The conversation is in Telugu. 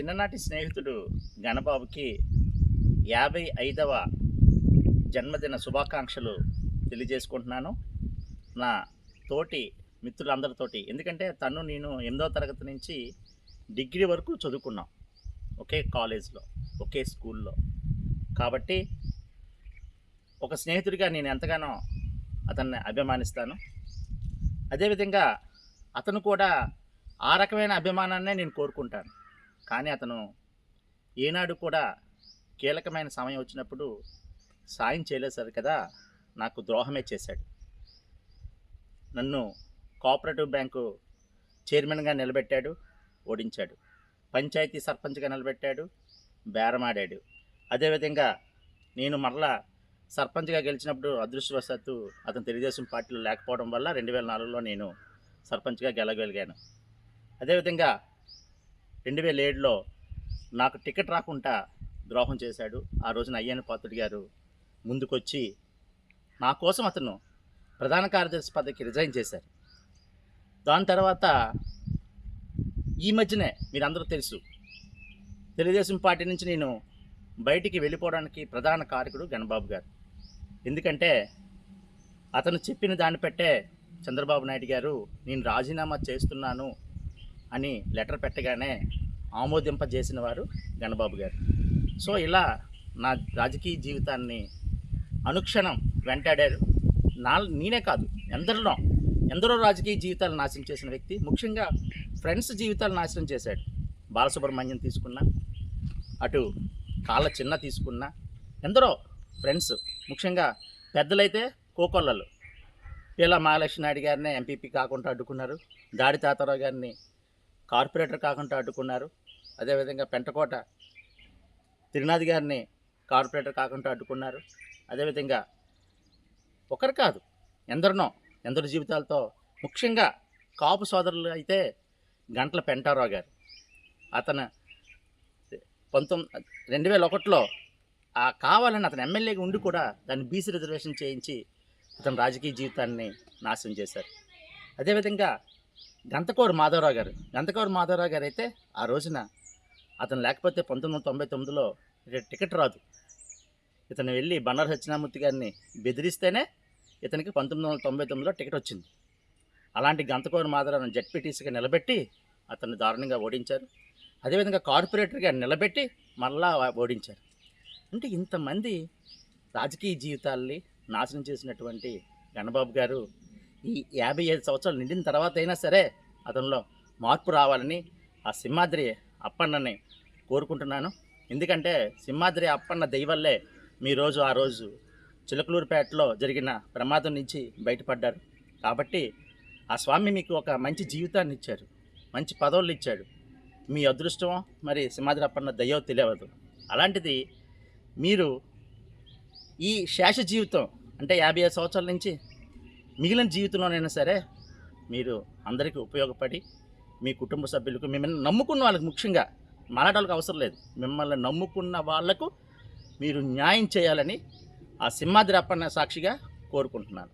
చిన్ననాటి స్నేహితుడు గణబాబుకి యాభై ఐదవ జన్మదిన శుభాకాంక్షలు తెలియజేసుకుంటున్నాను. నా తోటి మిత్రులందరితోటి. ఎందుకంటే తను నేను ఎనిమిదవ తరగతి నుంచి డిగ్రీ వరకు చదువుకున్నాం. ఒకే కాలేజ్లో ఒకే స్కూల్లో. కాబట్టి ఒక స్నేహితుడిగా నేను ఎంతగానో అతన్ని అభిమానిస్తాను. అదేవిధంగా అతను కూడా ఆ రకమైన అభిమానాన్నే నేను కోరుకుంటాను. కానీ అతను ఏనాడు కూడా కీలకమైన సమయం వచ్చినప్పుడు సాయం చేయలేదు కదా నాకు ద్రోహమే చేశాడు. నన్ను కోఆపరేటివ్ బ్యాంకు చైర్మన్గా నిలబెట్టాడు ఓడించాడు. పంచాయతీ సర్పంచ్గా నిలబెట్టాడు బేరమాడాడు. అదేవిధంగా నేను మరలా సర్పంచ్గా గెలిచినప్పుడు అదృష్టవశాత్తు అతను తెలుగుదేశం పార్టీలో లేకపోవడం వల్ల రెండు వేల నాలుగులో నేను సర్పంచ్గా గెలగలిగాను అదేవిధంగా రెండు వేల ఏడులో నాకు టికెట్ రాకుండా ద్రోహం చేశాడు. ఆ రోజున అయ్యన్న పాత్రుడి గారు ముందుకొచ్చి నా కోసం అతను ప్రధాన కార్యదర్శి పదవికి రిజైన్ చేశారు. దాని తర్వాత ఈ మధ్యనే మీరందరూ తెలుసు తెలుగుదేశం పార్టీ నుంచి నేను బయటికి వెళ్ళిపోవడానికి ప్రధాన కారకుడు గణబాబు గారు. ఎందుకంటే అతను చెప్పిన దాన్ని పెట్టే చంద్రబాబు నాయుడు గారు నేను రాజీనామా చేస్తున్నాను అని లెటర్ పెట్టగానే ఆమోదింపజేసిన వారు గణబాబు గారు. సో ఇలా నా రాజకీయ జీవితాన్ని అనుక్షణం వెంటాడారు. నా నేనే కాదు ఎందరిలో ఎందరో రాజకీయ జీవితాలు నాశనం చేసిన వ్యక్తి ముఖ్యంగా ఫ్రెండ్స్ జీవితాలు నాశనం చేశాడు. బాలసుబ్రహ్మణ్యం తీసుకున్నా అటు కాళ్ళ చిన్న తీసుకున్నా ఎందరో ఫ్రెండ్స్ ముఖ్యంగా పెద్దలైతే కోకొల్లలు. పిల్ల మహాలక్ష్మి నాయుడు గారిని ఎంపీపీ కాకుండా అడ్డుకున్నారు. దాడి తాతారావు గారిని కార్పొరేటర్ కాకుండా అడ్డుకున్నారు. అదేవిధంగా పెంటకోట తిరునాథ్ గారిని కార్పొరేటర్ కాకుండా అడ్డుకున్నారు. అదేవిధంగా ఒకరు కాదు ఎందరినో ఎందరి జీవితాలతో ముఖ్యంగా కాపు సోదరులు అయితే గంటల పెంటారావు గారు. అతను పంతొమ్మిది రెండు వేల ఒకటిలో ఆ కావాలని అతను ఎమ్మెల్యేగా ఉండి కూడా దాన్ని బీసీ రిజర్వేషన్ చేయించి అతని రాజకీయ జీవితాన్ని నాశనం చేశారు. అదేవిధంగా గంతకూరు మాధవరావు గారు. గంతకూరు మాధవరావు గారు అయితే ఆ రోజున అతను లేకపోతే పంతొమ్మిది వందల తొంభై తొమ్మిదిలో టికెట్ రాదు. ఇతను వెళ్ళి బండారు సత్యనామూర్తి గారిని బెదిరిస్తేనే ఇతనికి పంతొమ్మిది వందల తొంభై తొమ్మిదిలో టికెట్ వచ్చింది. అలాంటి గంతకూరు మాధవరావును జడ్పీటీసీగా నిలబెట్టి అతన్ని దారుణంగా ఓడించారు. అదేవిధంగా కార్పొరేటర్గా నిలబెట్టి మళ్ళా ఓడించారు. అంటే ఇంతమంది రాజకీయ జీవితాల్ని నాశనం చేసినటువంటి గణబాబు గారు ఈ యాభై ఐదు సంవత్సరాలు నిండిన తర్వాత అయినా సరే అతనిలో మార్పు రావాలని ఆ సింహాద్రి అప్పన్నని కోరుకుంటున్నాను. ఎందుకంటే సింహాద్రి అప్పన్న దయవల్లే మీ రోజు ఆ రోజు చిలకలూరుపేటలో జరిగిన ప్రమాదం నుంచి బయటపడ్డారు. కాబట్టి ఆ స్వామి మీకు ఒక మంచి జీవితాన్ని ఇచ్చారు మంచి పదవులు ఇచ్చాడు. మీ అదృష్టం మరి సింహాద్రి అప్పన్న దయ్యో తెలియదు. అలాంటిది మీరు ఈ శేష జీవితం అంటే యాభై ఐదు సంవత్సరాల నుంచి మిగిలిన జీవితంలోనైనా సరే మీరు అందరికీ ఉపయోగపడి మీ కుటుంబ సభ్యులకు మిమ్మల్ని నమ్ముకున్న వాళ్ళకి ముఖ్యంగా మాట్లాడాలకు అవసరం లేదు. మిమ్మల్ని నమ్ముకున్న వాళ్ళకు మీరు న్యాయం చేయాలని ఆ సింహాద్రి అప్పన్న సాక్షిగా కోరుకుంటున్నాను.